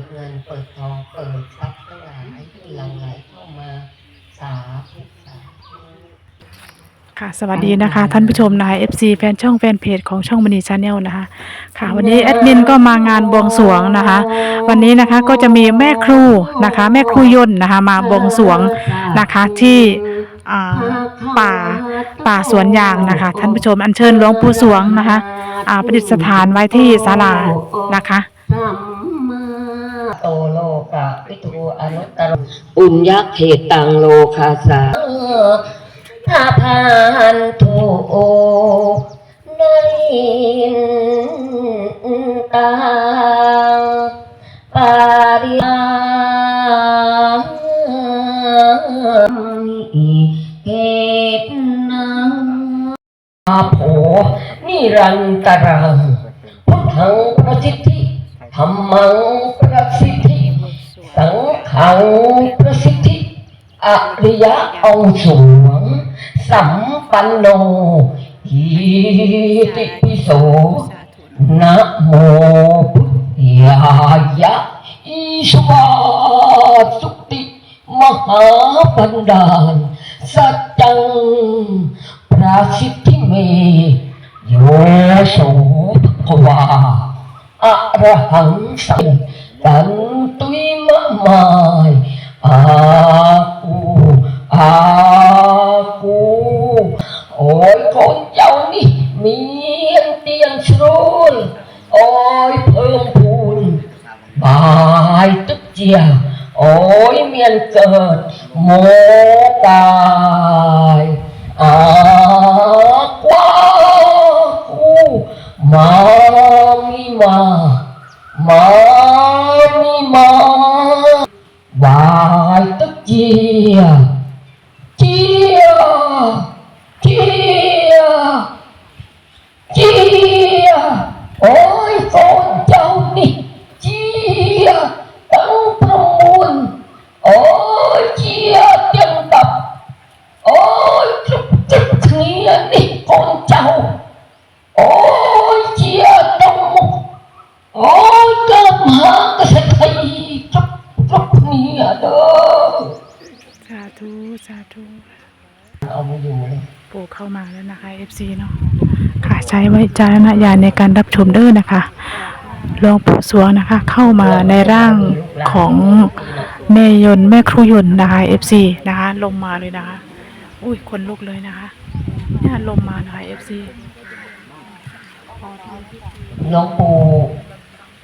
ดเงินเปิดทองเปิดทรัพย์ทั้งหลายที่หลั่งไหลเข้ามาสาธุสาธุค่ะสวัสดีนะคะ ท่านผู้ชมนะคะ FC แฟนช่องแฟนเพจของช่องมณีชาแนลนะคะ ค่ะวันนี้แอดมินก็มางานบวงสรวงนะคะ วันนี้นะคะก็จะมีแม่ครูนะคะ แม่ครูยนต์นะคะ มาบวงสรวงนะคะที่อ่าป่าป่าสวนยางนะคะ ท่านผู้ชมอัญเชิญหลวงปู่สวงนะคะอ่าประดิษฐานไว้ที่ศาลานะคะ โตโลกะวิทูอนุตตรอุญญเขตังโลคาสาถ้าพานทุโอในตางปาริยามิเหตุนังอาโภนิรันตรังพุทธังประสิทธิ ธรรมังประสิทธิ สังฆังประสิทธิอริยะองค์สูงสัมปันโนอิติปิโสนะโมพุทธายะอิสวาสุติมหาปันดาลสัจจังประสิทธิเมโยโสภควา อะระหังสัมกันตุยมะมายอากูอากูโอ้ยคนเจ้า มีมามามี เข้ามาแล้วนะคะ FC เนาะค่ะใช้วิจารณญาณในการรับชมเด้อนะคะหลวงปู่สวงนะคะ เข้ามาในร่างของแม่ยนแม่ครูยนนะคะ FC นะคะ ลงมาเลยนะคะ อุ้ยคนลุกเลยนะคะเนี่ยลงมานะคะ FC หลวงปู่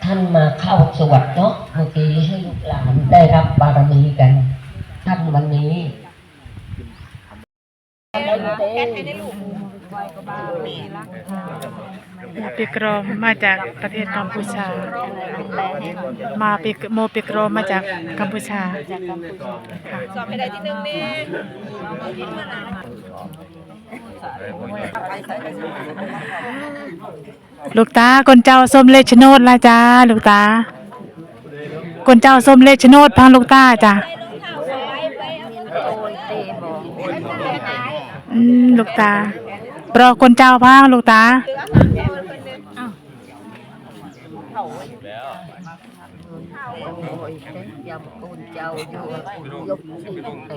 ท่านมาเข้าสวัสดิ์เนาะเมื่อกี้ให้ลูกหลานได้รับบารมีกัน ท่านวันนี้ โมปิกรอมมาจากประเทศกัมพูชา มาปิกโมปิกรอมมาจากกัมพูชาค่ะสอบให้ได้ที่หนึ่งนี่ลูกตาคนเจ้าส้มเลชโนดละจ้าลูกตาคนเจ้าส้มเลชโนดพังลูกตาจ้ะอืม ลูกตาปรอคนเจ้าพังลูกตา ยำปูนเจ้าอยู่ยกสิเอ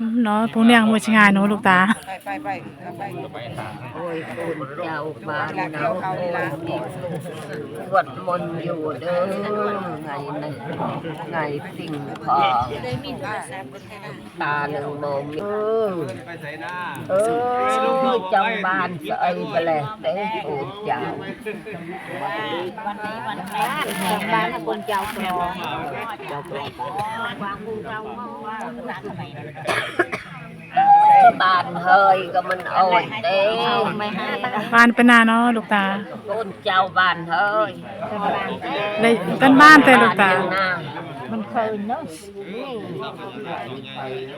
อืมเนาะพวกเนี้ยมือชงานเนาะลูกตา ไปไปไปไปโอ้ยปูนเจ้าบ้านเนายวเขานี่ละวัดมนต์อยู่เด้อไงหนะไงสิ่งของตาหนึ่งมองเออเออจำบ้านเสยไปเลยเด้ปูนเจ้าบ้านคนเจ้าครองบ้านเฮยก็มันโอ่อยเด้ไม่ให้บ้านเป็นนาเนาะลูกตาปูนเจ้าบ้านเฮยเลยเป็นบ้านแต่ลูกตา มันเคยเนาะ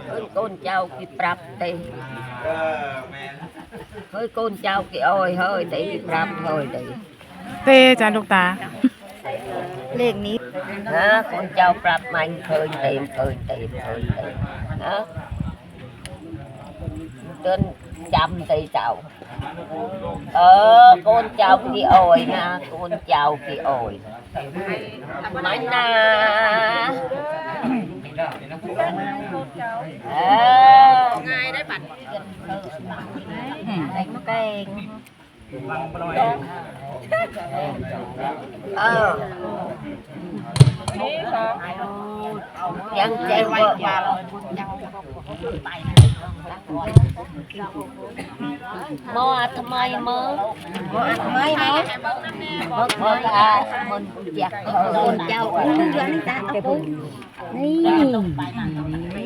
เฮ้ยก้นเจ้ากี่ปรับตีเฮ้ยก้นเจ้ากี่อ้อยเฮ้ยตีปรับเฮ้ยตีเต้จ้ะลูกตาเลขนี้ นะก้นเจ้าปรับมันเคยเต็มเคยเต็มเคยเต็มนะจนจำตีเจ้าเออก้นเจ้ากี่อ้อยนะก้น เออยน้อยนาเออง่ายได้บัตรเด็กเก่งเออนี่สอยังใจเวอร์ว่ามอทำไมมือมอทำไมเนาะมอมอตามันอยากคนเจ้าคนเจ้านี่ตาอาปุ๊นี่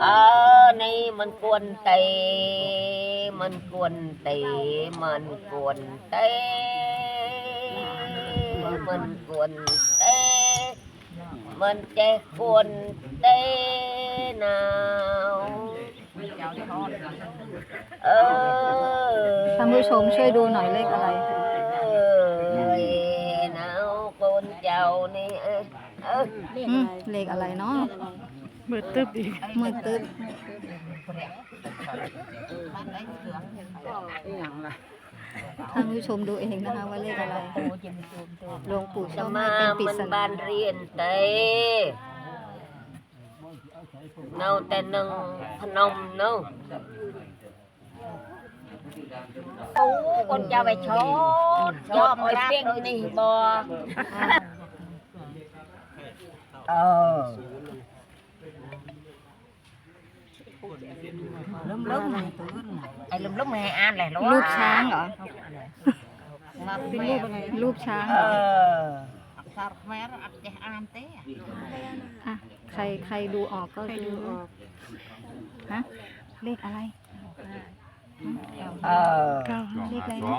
เองคนเจ้ามันสเกลดีเออเขียนให้ไหม quất này nó ban gạch vây bên chai เนาะหลวงพ่อ ờ này mình cuốn tì mình cuốn tì mình cuốn tì mình cuốn tì mình che cuốn tì nào ờ ท่านผู้ชมช่วยดูหน่อยเลขอะไร ơi nào con chào nè ơ อืมเลขอะไรเนาะ มืดตึ๊บอีกมืดตึ๊บท่านผู้ชมดูเองนะคะว่าเลขอะไรหลวงปู่ชอบให้เป็น mà ปริ mình ศนา ban riêng tê nâu tên nâng phnom nâu Ú, con chào bài chó cho mọi tiếng đi bò ờ lúm lúm ai lúm lúm này ăn này รูปช้างเหรอรูปช้างเหรอ ờ สาวแม่อัดจะอ่านเต้อะใครใครดูออกก็ดูฮะเลขอะไร ờ เก้าเลขอะไรนะ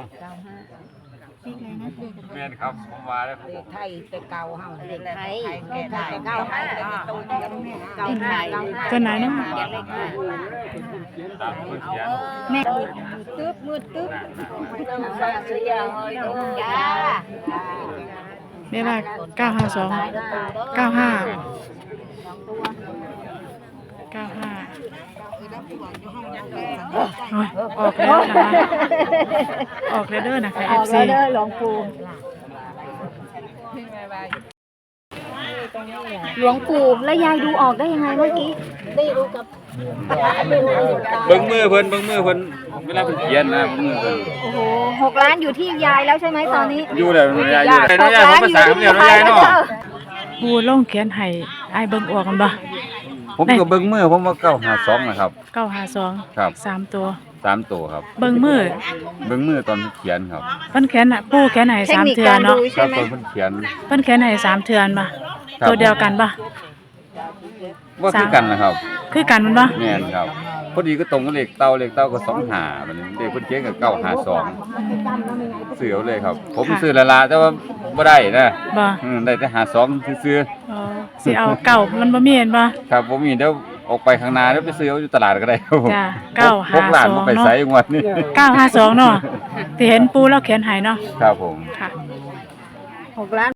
เลขอะไรนะแม่นครับผมมาแล้วผมบอกไทยแต่เก่าเฮาเด็กไทยแต่เก่าเก่าไทยเก่าเก่าไทยตัวไหนนะตามคนเขียแม่ตึ๊บมือตึ๊บเวลา952 95 อ้ยออกแล้วนะคะออกแล้วเด้อนะคะ ออก FC แล้วเด้อหลวงปู่หลวงปู่แล้วยายดูออกได้ยังไงเมื่อกี้เบิ้งมือเพิ่นเบิ้งมือเพิ่นเวลาเพิ่นเขียนนะเบิ้งมือเพิ่นโอ้โหหกล้านอยู่ที่ยายแล้วใช่ไหมตอนนี้อยู่แล้วยายอยู่หแล้วกยายล้าผมนภาอยู่ษาที่เรียนยายยายแล้วเนาะเด้อปูลงเขียนให้ไอ้ายเบิ่งออกกันบ่ ผมก็เบิ้งมือผมว่าเก้าหาสองนะครับ เก้าห้าสองครับ สามตัว สามตัวครับ เบิ่งมือเบิ้งมือตอนเขียนครับเพิ่นเขียนน่ะปูเขียนให้เทคสามนิคเทือการเนาะดูครัใช่บไหมตอนเพิ่นเขียนเพิ่นเขียนให้สามเทือนบ่ครับตัวเดียวกันบ่ว่าคือกันนะครับคือกันมันบ่แม่นครับพอดีก็ตรงกับเลขเต้าเลขเต้าก็สองหาบัดนี้เลขเพิ่นเขียนกับเก้าหาสองเสือเอาเลยครับ ผมซื้อละลาแต่ว่าบ่ได้นะบ่อืมได้แต่หาสองซื้อๆอ๋อ สิเอาเก่ามันบ่มีเห็นบ่ครับผมมีเดี๋ยวออกไปข้างหน้าเดี๋ยวไปซื้อเอาอยู่ตลาดก็ได้ครับผมจ้ะเก้าหาพกหลานสองมาไปเนาะใส่งวดนี้952เนาะที่เห็นปูแล้วเขียนให้เนาะครับผม ค่ะ หกล้าน